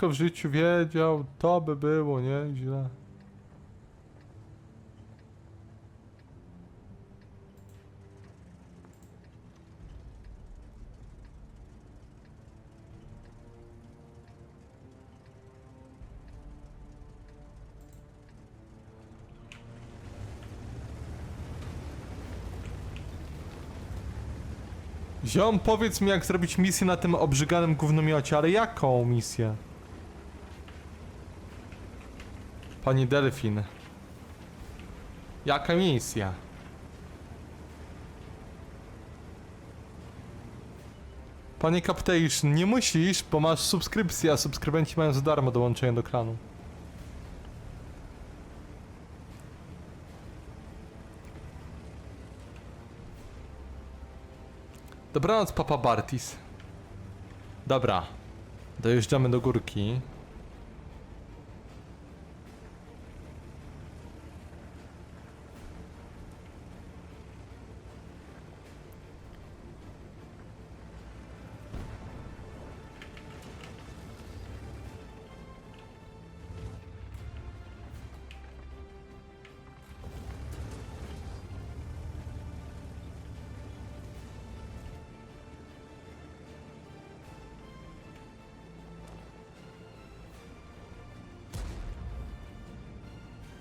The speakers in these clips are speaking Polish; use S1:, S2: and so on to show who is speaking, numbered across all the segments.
S1: wszystko w życiu wiedział, to by było nieźle. Ziom, powiedz mi jak zrobić misję na tym obrzyganym gównomiocie, ale jaką misję? Pani Delfin. Jaka misja? Panie Captation, nie musisz, bo masz subskrypcję, a subskrybenci mają za darmo dołączenie do klanu. Dobranoc, papa Bartis. Dobra. Dojeżdżamy do górki.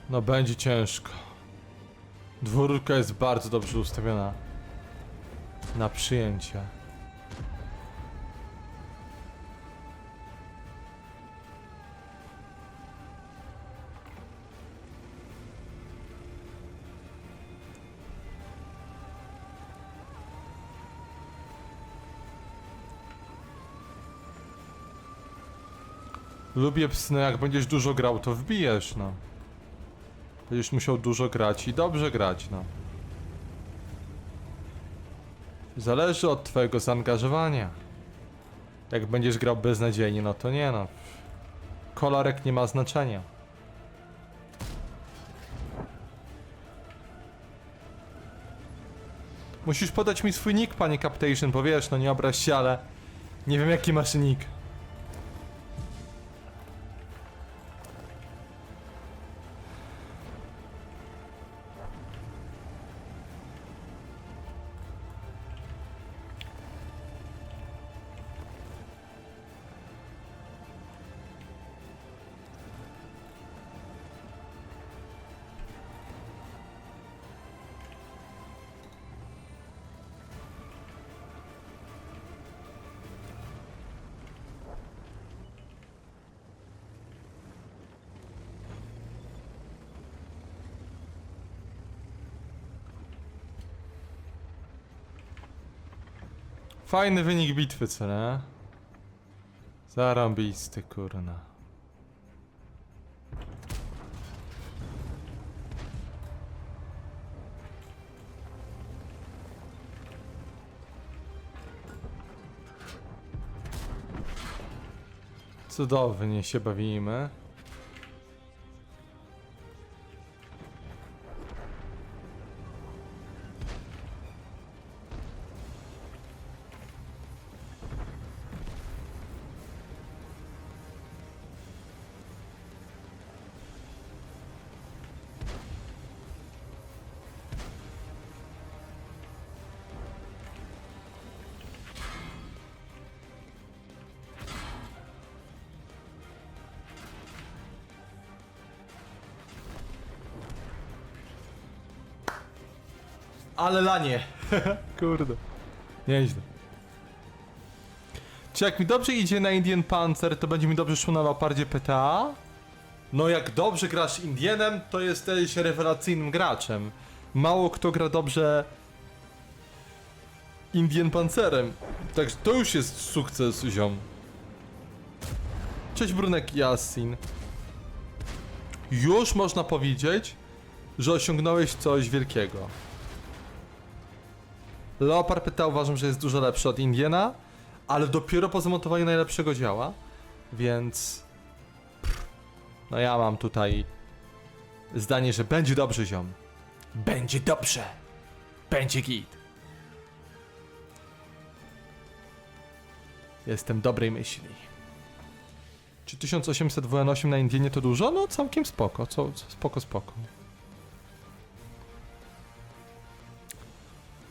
S1: No będzie ciężko. Dwórka jest bardzo dobrze ustawiona. Na przyjęcie. Lubię psy, jak będziesz dużo grał, to wbijesz, no. Będziesz musiał dużo grać i dobrze grać, no. Zależy od twojego zaangażowania. Jak będziesz grał beznadziejnie, no to nie no. Kolorek nie ma znaczenia. Musisz podać mi swój nick, panie Captation, bo wiesz, no nie obraź się, ale... Nie wiem jaki masz nick. Fajny wynik bitwy, co nie? Zarąbisty, kurna. Cudownie się bawimy. Ale lanie. Kurde. Nieźle. Czy jak mi dobrze idzie na Indian Panzer, to będzie mi dobrze szło na Leopardzie PTA? No jak dobrze grasz Indienem, to jesteś rewelacyjnym graczem. Mało kto gra dobrze Indian Pancerem. Także to już jest sukces, ziom. Cześć Brunek i Asin. Już można powiedzieć, że osiągnąłeś coś wielkiego. Leopard pyta uważam, że jest dużo lepszy od Indiana, ale dopiero po zamontowaniu najlepszego działa, więc... pff, No ja mam tutaj zdanie, że będzie dobrze, ziom. Będzie dobrze. Będzie git. Jestem dobrej myśli. Czy 1800 WN8 na Indienie to dużo? No całkiem spoko, co, co, spoko, spoko.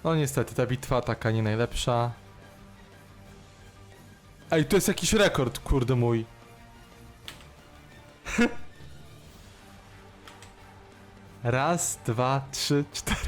S1: No niestety, ta bitwa taka nie najlepsza. Ej, to jest jakiś rekord, kurde mój. Raz, dwa, trzy, cztery,